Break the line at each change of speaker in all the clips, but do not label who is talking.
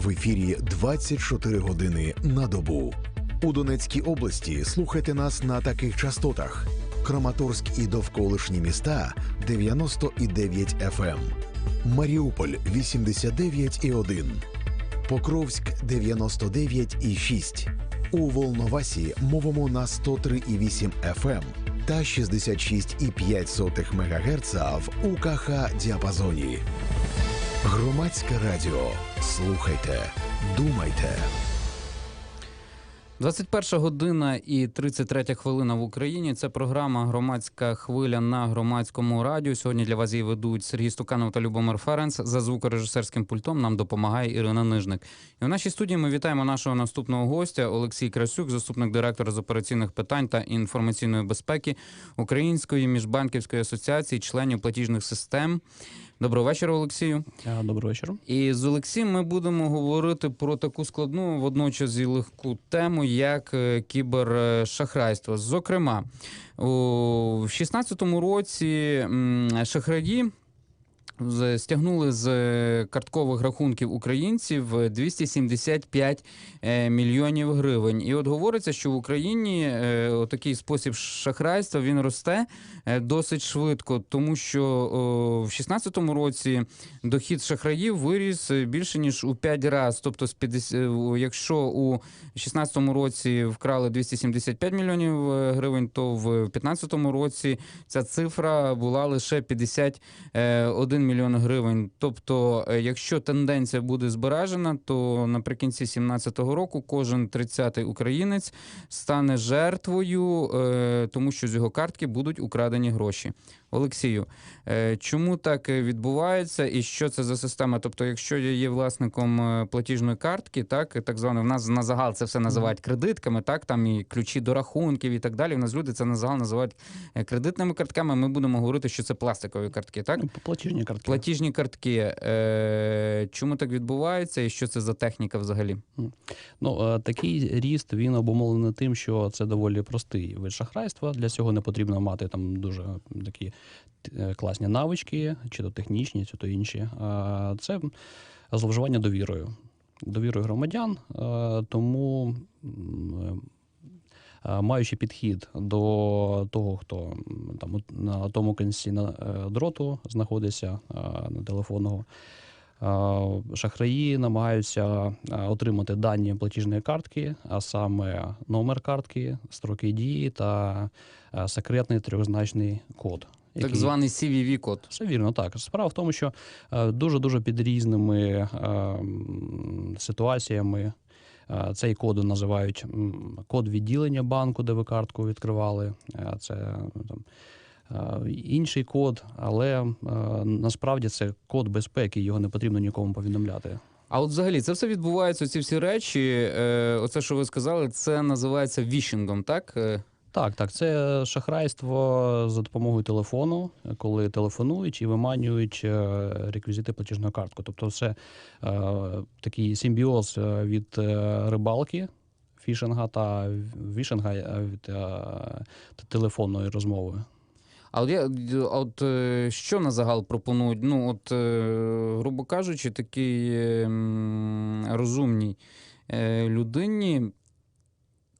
в ефірі 24 години на добу. У Донецькій області слухайте нас на таких частотах: Краматорськ і довколишні міста 90,9 FM, Маріуполь 89,1, Покровськ 99,6, у Волновасі мовимо на 103,8 FM та 66,5 МГц в УКХ діапазоні. Громадське радіо. Слухайте, думайте.
21 година і 33 хвилина в Україні. Це програма Громадська хвиля на громадському радіо. Сьогодні для вас її ведуть Сергій Стуканов та Любомир Ференц. За звукорежисерським пультом нам допомагає Ірина Нижник. І у нашій студії ми вітаємо нашого наступного гостя Олексій Красюк, заступник директора з операційних питань та інформаційної безпеки Української міжбанківської асоціації членів платіжних систем. Доброго вечора, Олексію.
Доброго вечора.
І з Олексієм ми будемо говорити про таку складну, водночас і легку тему, як е, кібершахрайство. Зокрема, у 2016 році шахраді. шахраї стягнули з карткових рахунків українців 275 е, мільйонів гривень. І от говориться, що в Україні е, такий спосіб шахрайства він росте е, досить швидко, тому що в 2016 році дохід шахраїв виріс е, більше ніж у 5 разів. Тобто, з 50, е, у- якщо у 2016 році вкрали 275 мільйонів е, гривень, то в 2015 році ця цифра була лише 51 мільйон гривень. Тобто, е, якщо тенденція буде збережена, то наприкінці 2017 року кожен 30-й українець стане жертвою, е, тому що з його картки будуть украдені гроші. Олексію, е, чому так е, відбувається і що це за система? Тобто, якщо я є власником е, платіжної картки, так так зване, в нас на загал це все називають кредитками, так там і ключі до рахунків і так далі. У нас люди це на загал називають кредитними картками. Ми будемо говорити, що це пластикові картки, так?
Ну, Платіжні картки.
Платіжні картки. Чому так відбувається і що це за техніка взагалі?
Ну, такий ріст він обумовлений тим, що це доволі простий вид шахрайства. Для цього не потрібно мати там дуже такі класні навички, чи то технічні, чи то інші. Це зловживання довірою. Довірою громадян, е, тому е, маючи підхід до того, хто там на тому кінці на, е, дроту знаходиться е, на телефонного. Е, Шахраї намагаються е, отримати дані платіжної картки, а саме номер картки, строки дії та е, секретний трьохзначний код.
Так
який-
званий CVV-код.
все вірно, так. Справа в тому, що е, дуже-дуже під різними е, ситуаціями е, цей код називають код відділення банку, де ви картку відкривали. Це там. Інший код, але е, насправді це код безпеки, його не потрібно нікому повідомляти.
А от взагалі це все відбувається, ці всі речі. Оце, що ви сказали, це називається вішінгом, так?
Так, так, це шахрайство за допомогою телефону, коли телефонують і виманюють е, реквізити платіжної картки. Тобто, це е, такий симбіоз е, від е, рибалки, фішинга та вішинга від е, телефонної розмови.
А я от що на загал пропонують? Ну, от, грубо кажучи, такій е, розумній людині,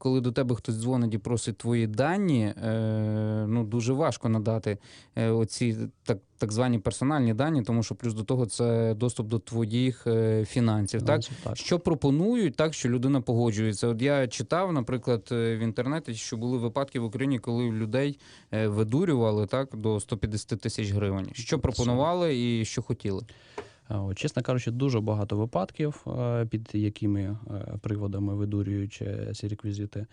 коли до тебе хтось дзвонить і просить твої дані, е, ну дуже важко надати е, оці так, так звані персональні дані, тому що плюс до того це доступ до твоїх е, фінансів. Так?
так.
Що пропонують так, що людина погоджується? От я читав, наприклад, в інтернеті, що були випадки в Україні, коли людей видурювали так до 150 тисяч гривень. Що пропонували і що хотіли?
Е, Чесно кажучи, дуже багато випадків, е, під якими е, приводами видурюють ці реквізити.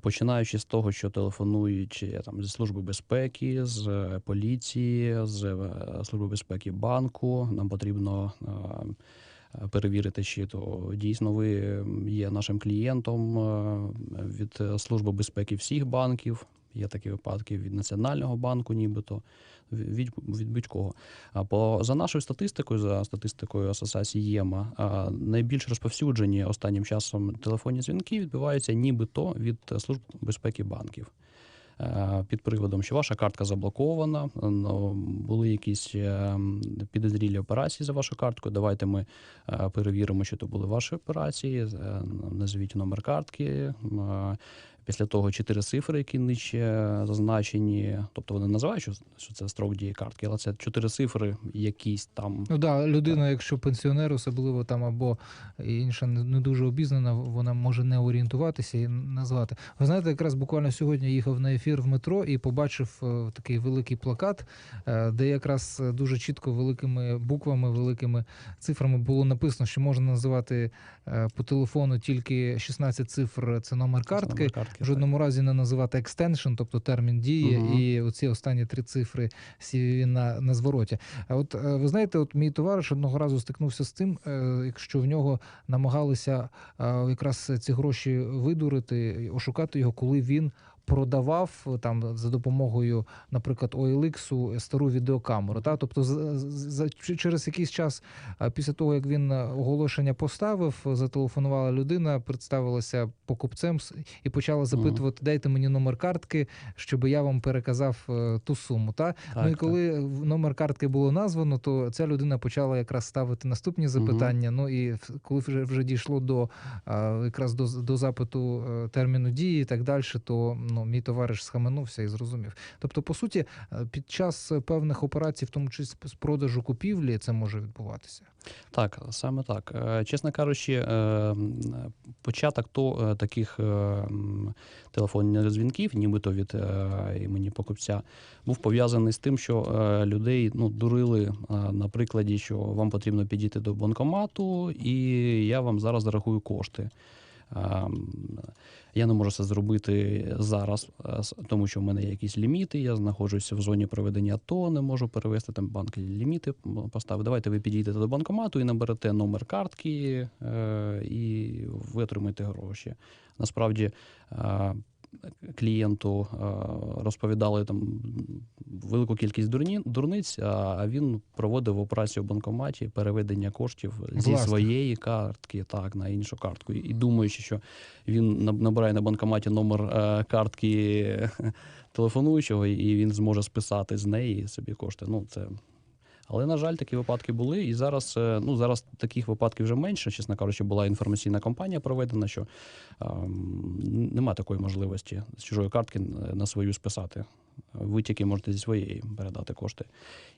Починаючи з того, що телефонують там зі служби безпеки, з поліції, з служби безпеки банку. Нам потрібно перевірити, чи то дійсно ви є нашим клієнтом від служби безпеки всіх банків. Є такі випадки від Національного банку, нібито від, від будь-кого. По за нашою статистикою, за статистикою асоціації ЄМА, найбільш розповсюджені останнім часом телефонні дзвінки відбуваються нібито від служб безпеки банків. під приводом, що ваша картка заблокована, ну, були якісь е, підозрілі операції за вашою карткою. Давайте ми е, перевіримо, що то були ваші операції. е, Назвіть номер картки. Е, Після того чотири цифри, які нижче зазначені. Тобто вони називають, що, це строк дії картки, але це чотири цифри, якісь там
Ну да, людина, якщо пенсіонер, особливо там або інша не дуже обізнана, вона може не орієнтуватися і назвати. Ви знаєте, якраз буквально сьогодні їхав на ефір в метро і побачив е, такий великий плакат, е, де якраз дуже чітко великими буквами, великими цифрами було написано, що можна називати е, по телефону тільки 16 цифр. Це номер картки.
номер картки.
В жодному разі не називати екстеншн, тобто термін дії,
угу.
і оці останні три цифри CVV на, на звороті. А от е, ви знаєте, от мій товариш одного разу стикнувся з тим, е, якщо в нього намагалися е, якраз ці гроші видурити, ошукати його, коли він. Продавав е, там за допомогою, наприклад, OLX стару відеокамеру. Та тобто, за, за через якийсь час після того, як він е, оголошення поставив, зателефонувала людина, представилася покупцем і почала запитувати: дайте мені номер картки, щоб я вам переказав е, ту суму. Та ну і коли в- номер картки було названо, то ця людина почала якраз ставити наступні запитання. Ну і коли вже вже дійшло до якраз до, до запиту е, терміну дії і так далі, то ну мій товариш схаменувся і зрозумів. Тобто, по суті, е, під час певних операцій, в тому числі з продажу купівлі, це може відбуватися.
Так, саме так. Е, Чесно кажучи, е, початок то таких телефонних дзвінків, нібито від імені покупця, був пов'язаний з тим, що людей ну, дурили на прикладі, що вам потрібно підійти до банкомату, і я вам зараз зарахую кошти. Ем, Я не можу це зробити зараз, е, тому що в мене є якісь ліміти. Я знаходжуся в зоні проведення АТО, не можу перевести там банк ліміти поставив. Давайте ви підійдете до банкомату і наберете номер картки, е, і ви отримаєте гроші. Насправді. Клієнту е, розповідали там велику кількість дурні, дурниць, а він проводив операцію в банкоматі переведення коштів зі
Власне.
своєї картки так на іншу картку. І думаючи, що він наб- набирає на банкоматі номер е, картки телефонуючого, і він зможе списати з неї собі кошти. Ну це. Але, на жаль, такі випадки були. І зараз, е, ну, зараз таких випадків вже менше. Чесно кажучи, була інформаційна кампанія проведена, що ем, нема такої можливості з чужої картки е, на свою списати. Ви тільки можете зі своєї передати кошти.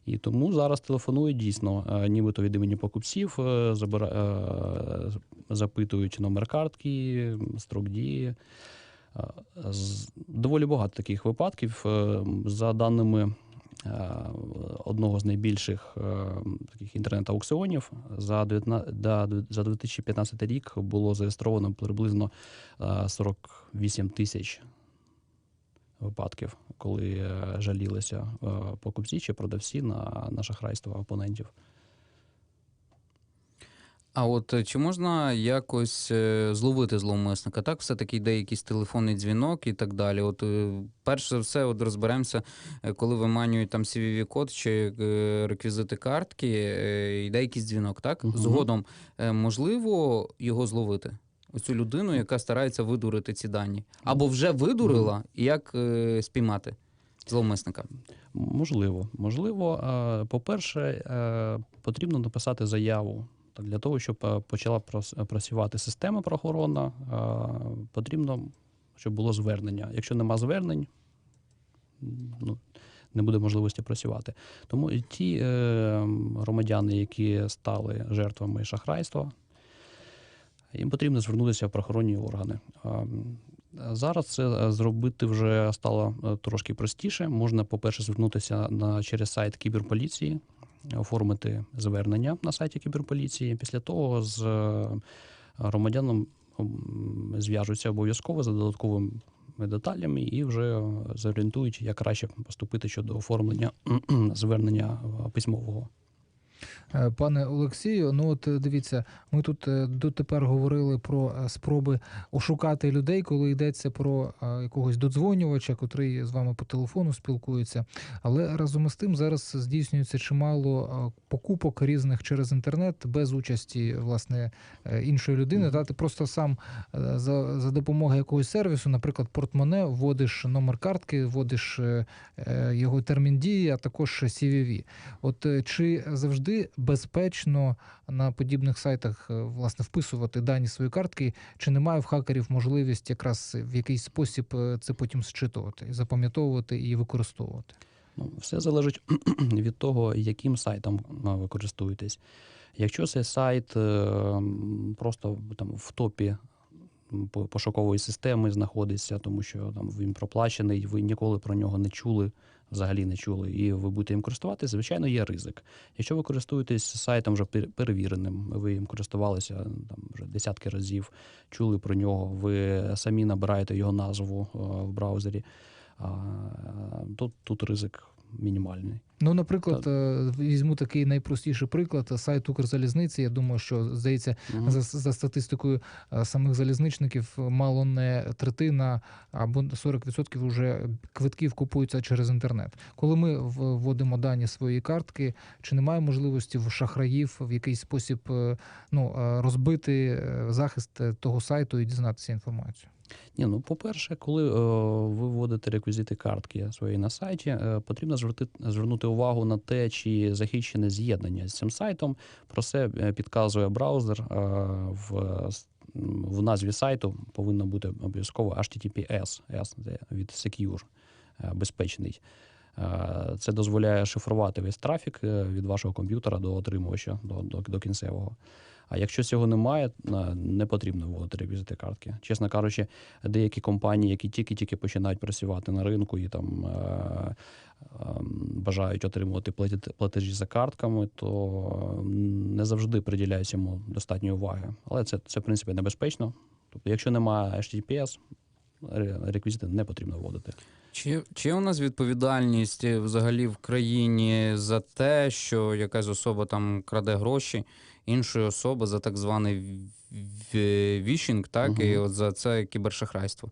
І тому зараз телефонують дійсно, е, нібито від імені покупців, забира... запитують номер картки, строк дії. Доволі багато таких випадків. За даними одного з найбільших е, таких інтернет-аукціонів, за 19 да, за 2015 рік було зареєстровано приблизно е, 48 тисяч випадків, коли е, жалілися е, покупці чи продавці на, на шахрайство опонентів.
А от е, чи можна якось е, зловити зловмисника? Так, все-таки йде якийсь телефонний дзвінок і так далі. От е, перш за все, от розберемося, коли виманюють там cvv код чи реквізити картки, йде якийсь дзвінок, так?
Мгм.
Згодом можливо його зловити? Оцю людину, яка старається видурити ці дані. Або вже видурила, і як спіймати зловмисника?
Можливо, можливо. По-перше, потрібно написати заяву. Для того, щоб е, почала працювати система правоохоронна, е, потрібно, щоб було звернення. Якщо нема звернень, ну, не буде можливості працювати. Тому і ті е, громадяни, які стали жертвами шахрайства, їм потрібно звернутися в правоохоронні органи. Зараз це е, зробити вже стало е, трошки простіше. Можна, по-перше, звернутися на через сайт кіберполіції, оформити звернення на сайті кіберполіції. Після того з громадяном зв'яжуться обов'язково за додатковими деталями і вже е, зорієнтують, як краще поступити щодо оформлення звернення е, письмового.
Е, Пане Олексію, ну от е, дивіться, ми тут е, дотепер говорили про спроби ошукати людей, коли йдеться про якогось додзвонювача, котрий з вами по телефону спілкується. Але разом із тим зараз здійснюється чимало покупок різних через інтернет без участі власне іншої людини. Та ти просто сам за, за допомогою якогось сервісу, наприклад, портмоне, вводиш номер картки, вводиш його термін дії, а також CVV. От чи завжди безпечно на подібних сайтах е, власне вписувати дані своєї картки, чи немає в хакерів можливість якраз в якийсь спосіб е, це потім зчитувати, запам'ятовувати і використовувати?
Ну, все залежить від того, яким сайтом а, ви користуєтесь. Якщо це сайт е, просто там в топі пошукової системи знаходиться, тому що там він проплачений, ви ніколи про нього не чули, взагалі не чули, і ви будете їм користуватися, звичайно, є ризик. Якщо ви користуєтесь сайтом вже перевіреним, ви їм користувалися там вже десятки разів, чули про нього, ви самі набираєте його назву е, в браузері, тут, тут ризик мінімальний.
Ну, наприклад, е, візьму такий найпростіший приклад сайт Укрзалізниці. Я думаю, що здається,
Мгм.
за, за статистикою е, самих залізничників, мало не третина або 40% вже квитків купуються через інтернет. Коли ми вводимо дані своєї картки, чи немає можливості в шахраїв в якийсь спосіб е, ну, е, розбити е, захист е, того сайту і дізнатися інформацію?
Ні, ну по-перше, коли е, ви вводите реквізити картки своєї на сайті, е, потрібно зверти, звернути увагу на те, чи захищене з'єднання з цим сайтом. Про це е, підказує браузер. Е, в, в назві сайту повинно бути обов'язково HTTPS S від Secure, е, безпечний. Е, Це дозволяє шифрувати весь трафік е, від вашого комп'ютера до отримувача, до, до, до кінцевого. А якщо цього немає, не потрібно вводити реквізити картки. Чесно кажучи, деякі компанії, які тільки-тільки починають працювати на ринку і там е, е, бажають отримувати платежі за картками, то не завжди приділяють цьому достатньо уваги. Але це, це в принципі небезпечно. Тобто, якщо немає HTTPS, ре- реквізити не потрібно вводити.
Чи, чи у нас відповідальність е, взагалі в країні за те, що якась особа там краде гроші іншої особи за так званий вішінг, так,
Мгм.
і от за це кібершахрайство?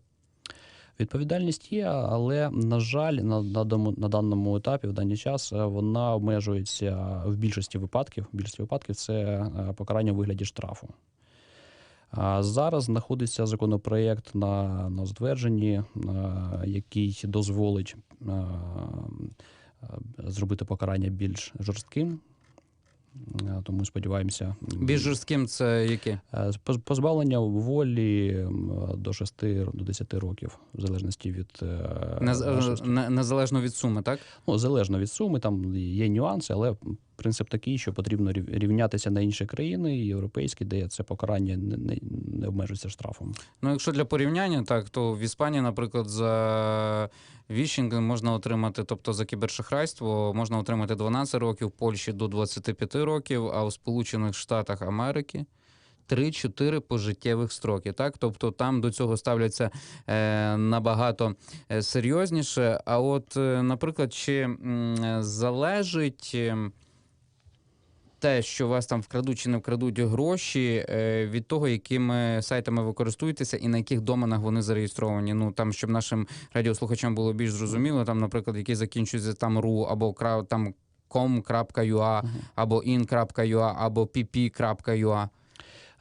Відповідальність є, але на жаль, на, на, на даному етапі, в даний час, е, вона обмежується в більшості випадків. В більшості випадків це е, покарання у вигляді штрафу. А зараз знаходиться законопроєкт на, на затвердженні, е, який дозволить зробити покарання більш жорстким. Е, Тому сподіваємося,
Більш жорстким це яке?
Е, Позбавлення волі до 6 до 10 років, в залежності від е,
Незалежно від суми, так?
Ну, залежно від суми, там є нюанси, але принцип такий, що потрібно рівнятися на інші країни, європейські, де це покарання не, не, не обмежується штрафом.
Ну, якщо для порівняння, так, то в Іспанії, наприклад, за вішінг можна отримати, тобто за кібершахрайство можна отримати 12 років, в Польщі до 25 років, а у Сполучених Штатах Америки 3-4 пожиттєвих строки. Так? Тобто там до цього ставляться е, набагато е, серйозніше. А от, е, наприклад, чи залежить. е, те, що вас там вкрадуть чи не вкрадуть гроші е, від того, якими сайтами ви користуєтеся і на яких доменах вони зареєстровані. Ну там, щоб нашим радіослухачам було більш зрозуміло, там, наприклад, які закінчуються там ru або кра- там com.ua, або in.ua, або pp.ua.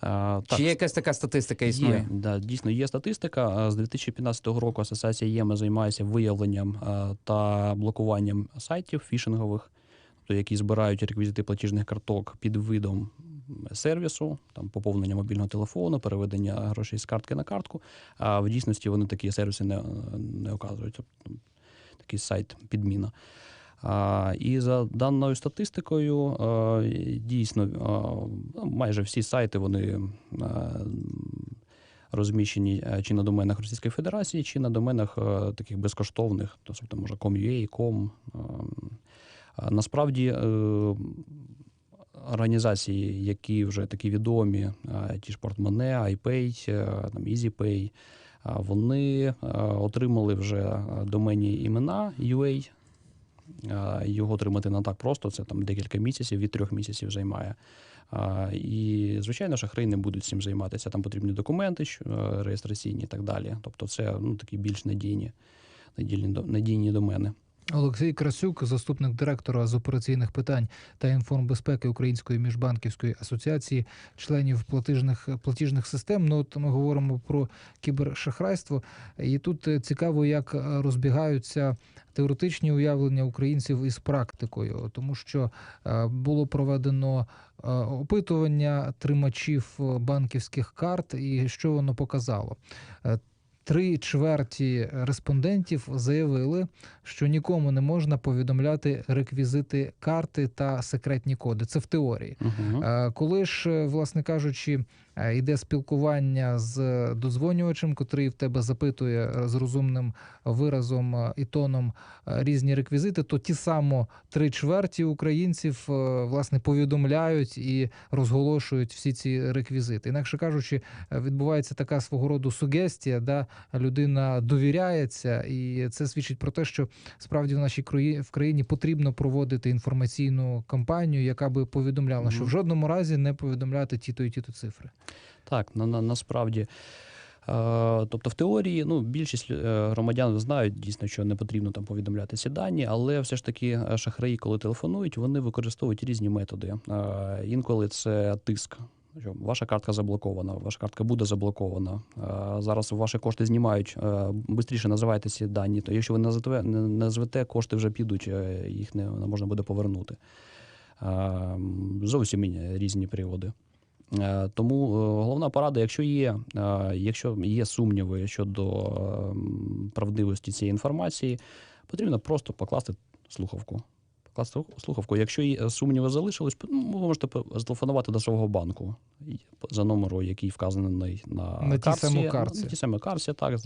Так,
Чи є якась така статистика існує?
Є, да, дійсно є статистика. З 2015 року Асоціація ЄМА займається виявленням та блокуванням сайтів фішингових, тобто які збирають реквізити платіжних карток під видом сервісу, там поповнення мобільного телефону, переведення грошей з картки на картку. А в дійсності вони такі сервіси не, не оказують. Тобто, такий сайт підміна. І за даною статистикою, дійсно, ну, майже всі сайти вони розміщені е, чи на доменах Російської Федерації, чи на доменах е, таких безкоштовних, тобто може com.ua, com. Насправді е, організації, які вже такі відомі, е, ті ж Portmonee, iPay, е, там EasyPay, вони е, отримали вже е, доменні імена UA, Його отримати не так просто, це там декілька місяців, від трьох місяців займає. І, звичайно, шахраї не будуть цим займатися. Там потрібні документи е, реєстраційні і так далі. Тобто, це ну, такі більш надійні, надійні, надійні домени.
Олексій Красюк, заступник директора з операційних питань та інформбезпеки Української міжбанківської асоціації членів платіжних платіжних систем. Ну от ми говоримо про кібершахрайство, і тут е, цікаво, як е, розбігаються теоретичні уявлення українців із практикою, тому що е, було проведено опитування тримачів банківських карт, і що воно показало. Три чверті респондентів заявили, що нікому не можна повідомляти реквізити карти та секретні коди. Це в теорії.
Угу.
Коли ж, е, власне кажучи, йде спілкування з додзвонювачем, котрий в тебе запитує е, з розумним виразом е, і тоном е, різні реквізити, то ті само три чверті українців е, власне повідомляють і розголошують всі ці реквізити. Інакше кажучи, е, відбувається така свого роду сугестія, да людина довіряється, і це свідчить про те, що справді в нашій в країні потрібно проводити інформаційну кампанію, яка би повідомляла, що в жодному разі не повідомляти ті-то і ті-то цифри.
Так, на, на, насправді. Е, Тобто, в теорії ну, більшість е, громадян знають дійсно, що не потрібно там повідомляти ці дані, але все ж таки е, шахраї, коли телефонують, вони використовують різні методи. Інколи це тиск. Що ваша картка заблокована, ваша картка буде заблокована. Зараз ваші кошти знімають. Бистріше називайте ці дані. То якщо ви назвете, кошти вже підуть, їх не, можна буде повернути. Зовсім різні приводи. Е, Тому е, головна порада, якщо є, е, якщо є сумніви щодо правдивості цієї інформації, потрібно просто покласти слухавку. Покласти слухавку. Якщо є сумніви залишились, ну, ви можете зателефонувати до свого банку за номером, який вказаний на,
На тій
картці,
самій картці.
На тій самій картці, так,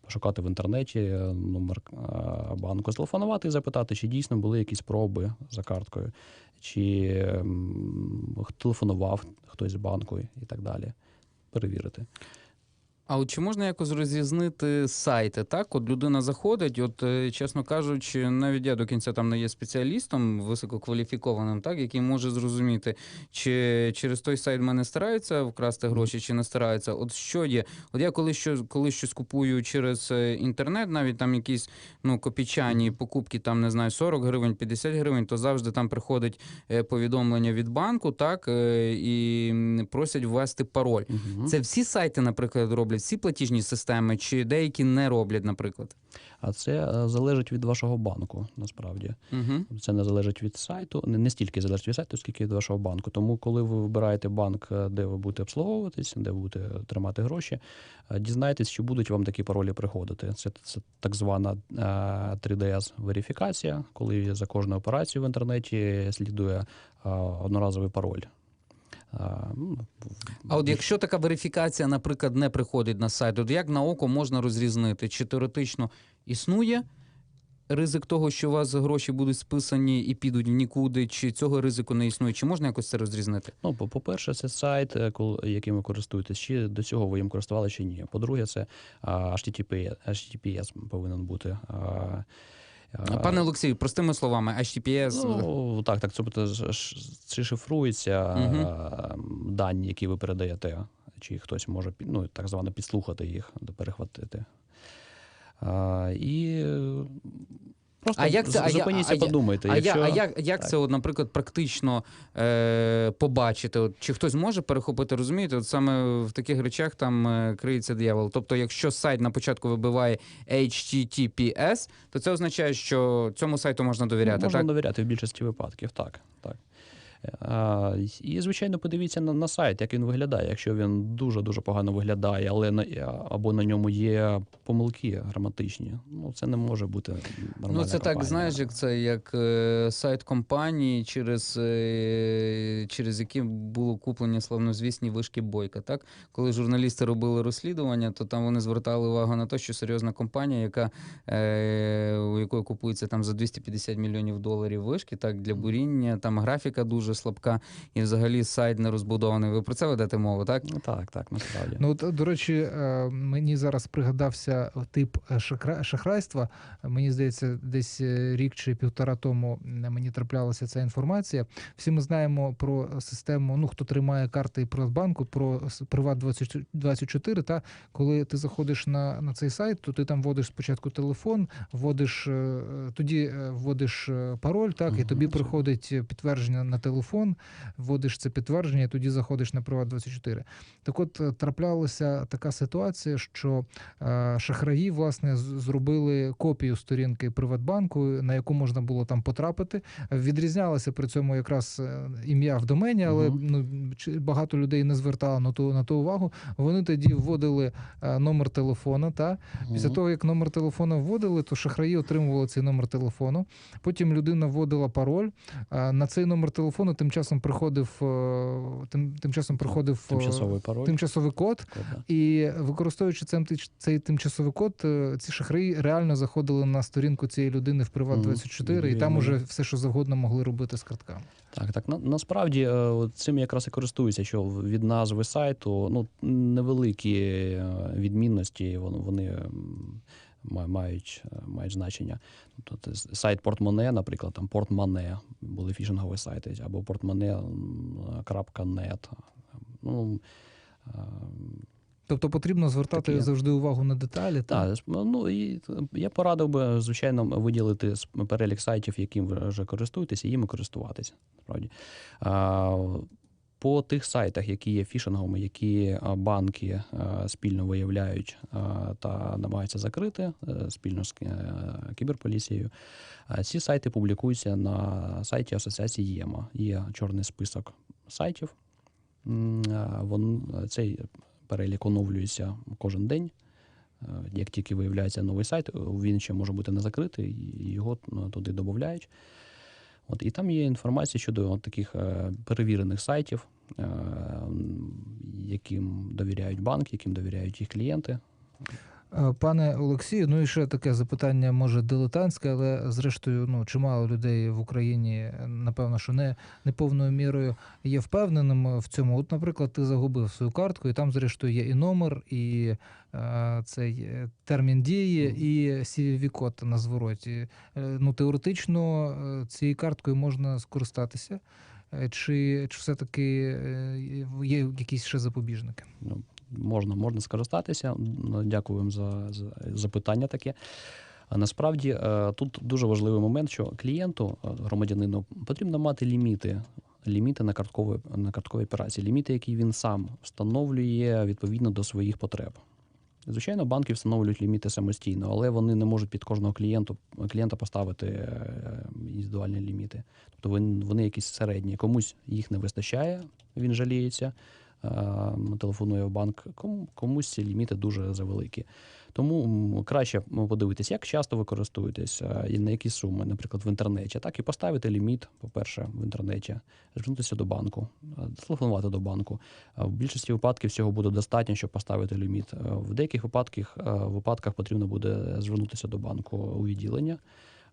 пошукати в інтернеті номер банку, зателефонувати і запитати, чи дійсно були якісь проби за карткою, чи ем, телефонував хтось з банку і так далі. Перевірити.
А от чи можна якось розрізнити сайти? Так, от людина заходить, от е, чесно кажучи, навіть я до кінця там не є спеціалістом висококваліфікованим, так, який може зрозуміти, чи через той сайт мене стараються вкрасти гроші, чи не стараються. От що є? От я коли що коли щось купую через е, інтернет, навіть там якісь ну копійчані покупки, там не знаю, 40 гривень, 50 гривень, то завжди там приходить е, повідомлення від банку, так і просять ввести пароль.
Угу.
Це всі сайти, наприклад, роблять, всі платіжні системи, чи деякі не роблять, наприклад.
А це е, залежить від вашого банку, насправді.
Угу.
Це не залежить від сайту, не, не стільки залежить від сайту, скільки від вашого банку. Тому, коли ви вибираєте банк, е, де ви будете обслуговуватись, де ви будете тримати гроші, е, дізнайтесь, чи будуть вам такі паролі приходити. Це, це так звана е, 3DS-верифікація, коли за кожну операцію в інтернеті слідує одноразовий пароль.
А от якщо така верифікація, наприклад, не приходить на сайт, от як на око можна розрізнити, чи теоретично існує ризик того, що у вас гроші будуть списані і підуть в нікуди, чи цього ризику не існує? Чи можна якось це розрізнити?
Ну, по- по-перше, це сайт, е, яким ви користуєтесь, чи до цього ви їм користувалися чи ні. По-друге, це а, HTTP, HTTPS повинен бути.
Пане Олексію, простими словами, HTTPS...
Ну, так, так, тобто ж- чи шифруються
Мгм.
дані, які ви передаєте, чи хтось може ну, так звано підслухати їх, перехватити. А, і е, просто
А як це- а
зупиніться,
а
подумайте.
А,
якщо...
я, а як, як
так.
це, от, наприклад, практично е, побачити? От, чи хтось може перехопити, розумієте? От саме в таких речах там е, криється диявол. Тобто, якщо сайт на початку вибиває HTTPS, то це означає, що цьому сайту можна довіряти.
Можна
так?
довіряти в більшості випадків, так. так. І, звичайно, подивіться на, на сайт, як він виглядає. Якщо він дуже-дуже погано виглядає, але на, або на ньому є помилки граматичні, ну це не може бути нормальна
Ну, це так, знаєш, як це як е, сайт компанії, через, е, через які було куплені славнозвісні вишки Бойка. Так? Коли журналісти робили розслідування, то там вони звертали увагу на те, що серйозна компанія, яка, е, у якої купується там за 250 мільйонів доларів вишки, так, для буріння, там графіка дуже дуже слабка, і взагалі сайт не розбудований. Ви про це ведете мову, так?
Ну, Так, так, насправді.
Ну, от, до речі, е, мені зараз пригадався тип е, шахра- шахрайства. Мені здається, десь е, рік чи півтора тому мені траплялася ця інформація. Всі ми знаємо про систему. Ну, хто тримає карти Приватбанку, про Приват 24, Та коли ти заходиш на, на цей сайт, то ти там вводиш спочатку телефон, вводиш тоді вводиш пароль, так і тобі приходить підтвердження на телефон. Вводиш це підтвердження, і тоді заходиш на Приват 24 так от е, траплялася така ситуація, що е, шахраї власне зробили копію сторінки Приватбанку, на яку можна було там потрапити. Відрізнялося при цьому якраз е, ім'я в домені, але ну багато людей не звертало на ту на ту увагу. Вони тоді вводили номер телефона. Та після того як номер телефона вводили, то шахраї отримували цей номер телефону. Потім людина вводила пароль. На цей номер телефону тим часом приходив е, тим, тим часом приходив е,
Тимчасовий пароль.
тимчасовий код.
код, да.
І використовуючи цей, цей тимчасовий код, е, ці шахраї реально заходили на сторінку цієї людини в Приват 24 і там уже все, що завгодно могли робити з картками.
Так, так. На, насправді цим якраз і користуються, що від назви сайту ну, невеликі відмінності, вони, мають, е, мають значення. Тобто сайт портмоне, наприклад, там портмоне, були фішингові сайти, або портмоне.нет. Ну, е,
Тобто потрібно звертати
Таке.
завжди увагу на деталі. та?
Ну і я порадив би, звичайно, виділити перелік сайтів, яким ви вже користуєтеся, і їми користуватися. Справді. По тих сайтах, які є фішинговими, які банки спільно виявляють та намагаються закрити е, спільно з е, кіберполіцією, ці сайти публікуються на сайті Асоціації ЄМА. Є чорний список сайтів. Вон, цей перелік оновлюється кожен день. Е, Як тільки виявляється новий сайт, він ще може бути не закритий, його туди додають. От, і там є інформація щодо от таких е, перевірених сайтів, е, яким довіряють банки, яким довіряють їх клієнти.
Е, Пане Олексію, ну і ще таке запитання, може, дилетантське, але зрештою, ну чимало людей в Україні, напевно, що не, не повною мірою є впевненим в цьому. От, наприклад, ти загубив свою картку, і там, зрештою, є і номер, і е, цей е, термін дії, і CVV-код на звороті. Е, ну, теоретично цією карткою можна скористатися. Чи, чи все-таки е, є якісь ще запобіжники?
Можна, можна скористатися. Ну, Дякую вам за, за запитання таке. Насправді е, тут дуже важливий момент, що клієнту, е, громадянину, потрібно мати ліміти. Ліміти на карткові, на карткові операції, ліміти, які він сам встановлює відповідно до своїх потреб. Звичайно, банки встановлюють ліміти самостійно, але вони не можуть під кожного клієнту, клієнта поставити е, індивідуальні ліміти. Тобто вони, якісь середні. Комусь їх не вистачає, він жаліється, телефонує в банк, кому- комусь ці ліміти дуже завеликі. Тому краще подивитись, як часто ви користуєтесь е, і на які суми, наприклад, в інтернеті, так і поставити ліміт, по-перше, в інтернеті, звернутися до банку, е, телефонувати до банку. Е, В більшості випадків всього буде достатньо, щоб поставити ліміт. В деяких випадках, випадках потрібно буде звернутися до банку у відділення,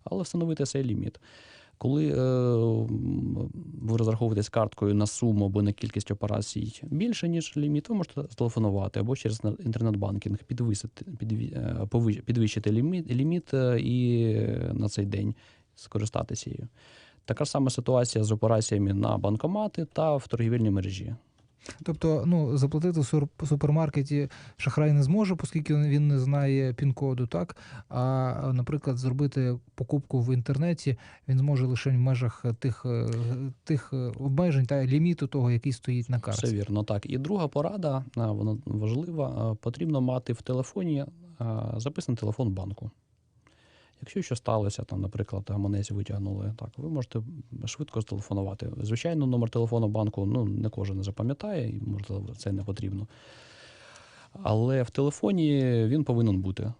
але встановити цей ліміт. Коли е, ви розраховуєтесь карткою на суму або на кількість операцій більше, ніж ліміт, ви можете зателефонувати або через інтернет-банкінг підвисити, е, підвищити ліміт, ліміт е, і на цей день скористатися. Така ж сама ситуація з операціями на банкомати та в торгівельній мережі.
Тобто, ну заплатити в супермаркеті шахрай не зможе, оскільки він не знає пін-коду, так а, наприклад, зробити покупку в інтернеті він зможе лише в межах тих, е, тих е, обмежень та ліміту того, який стоїть на карті.
Все вірно, так. І друга порада, а, вона важлива. Потрібно мати в телефоні записаний телефон банку. Якщо що сталося, там, наприклад, гаманець витягнули, так, ви можете швидко зателефонувати. Звичайно, номер телефону банку ну, не кожен запам'ятає, і можливо, це не потрібно. Але в телефоні він повинен бути.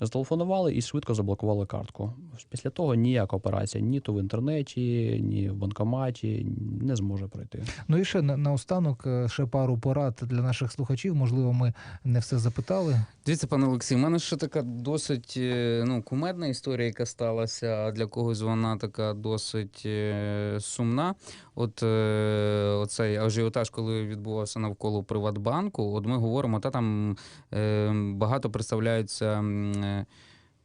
Зателефонували і швидко заблокували картку. Після того ніяка операція ні то в інтернеті, ні в банкоматі не зможе пройти.
Ну і ще на- наостанок е, ще пару порад для наших слухачів. Можливо, ми не все запитали.
Дивіться, пане Олексій, у мене ще така досить е, ну, кумедна історія, яка сталася, а для когось вона така досить е, сумна. От оцей ажіотаж, коли відбувався навколо Приватбанку, от ми говоримо, та там е, багато представляються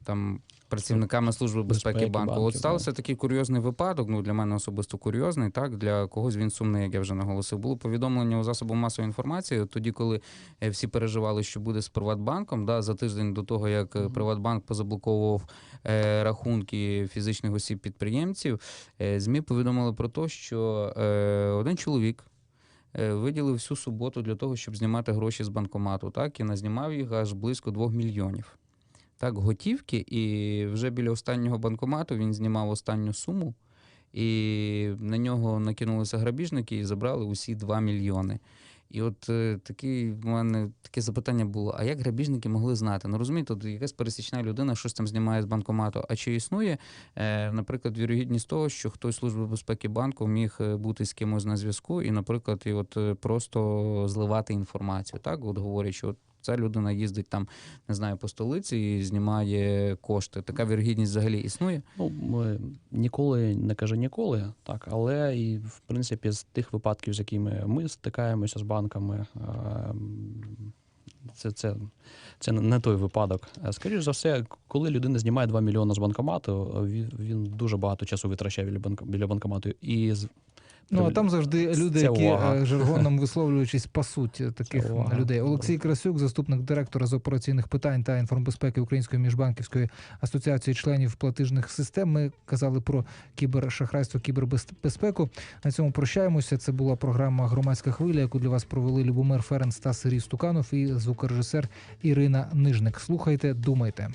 там. Працівниками служби безпеки,
Безпеки
банку.
банків,
От стався такий курйозний випадок. Ну для мене особисто курйозний. Так для когось він сумний, як я вже наголосив. Було повідомлення у засобах масової інформації. Тоді, коли е, всі переживали, що буде з Приватбанком, да, за тиждень до того, як е,
Мгм.
Приватбанк позаблоковував е, рахунки фізичних осіб підприємців, е, ЗМІ повідомили про те, що е, один чоловік. е, Виділив всю суботу для того, щоб знімати гроші з банкомату, так і назнімав їх аж близько 2 мільйонів. Так, готівки, і вже біля останнього банкомату він знімав останню суму, і на нього накинулися грабіжники і забрали усі 2 мільйони. І от е, такий в мене таке запитання було: а як грабіжники могли знати? Ну розумієте, от якась пересічна людина щось там знімає з банкомату. А чи існує, е, наприклад, вірогідність того, що хтось служби безпеки банку міг е, бути з кимось на зв'язку і, наприклад, і от е, просто зливати інформацію? Так, от говорять, що от ця людина їздить там, не знаю, по столиці і знімає кошти. Така вірогідність взагалі існує?
Ну, ніколи не кажу ніколи, так, але і в принципі з тих випадків, з якими ми стикаємося з банками, ем, це, це, це не той випадок. Е, Скоріше за все, коли людина знімає 2 мільйони з банкомату, він, він дуже багато часу витрачає біля, банкомату. І
Ну а там завжди люди, які
увага.
е, жаргоном висловлюючись, пасуть таких людей. Олексій Красюк, заступник директора з операційних питань та інформбезпеки Української міжбанківської асоціації членів платіжних систем. Ми казали про кібершахрайство, кібербезпеку. На цьому прощаємося. Це була програма Громадська хвиля, яку для вас провели Любомир Ференц та Сергій Стуканов і звукорежисер Ірина Нижник. Слухайте, думайте.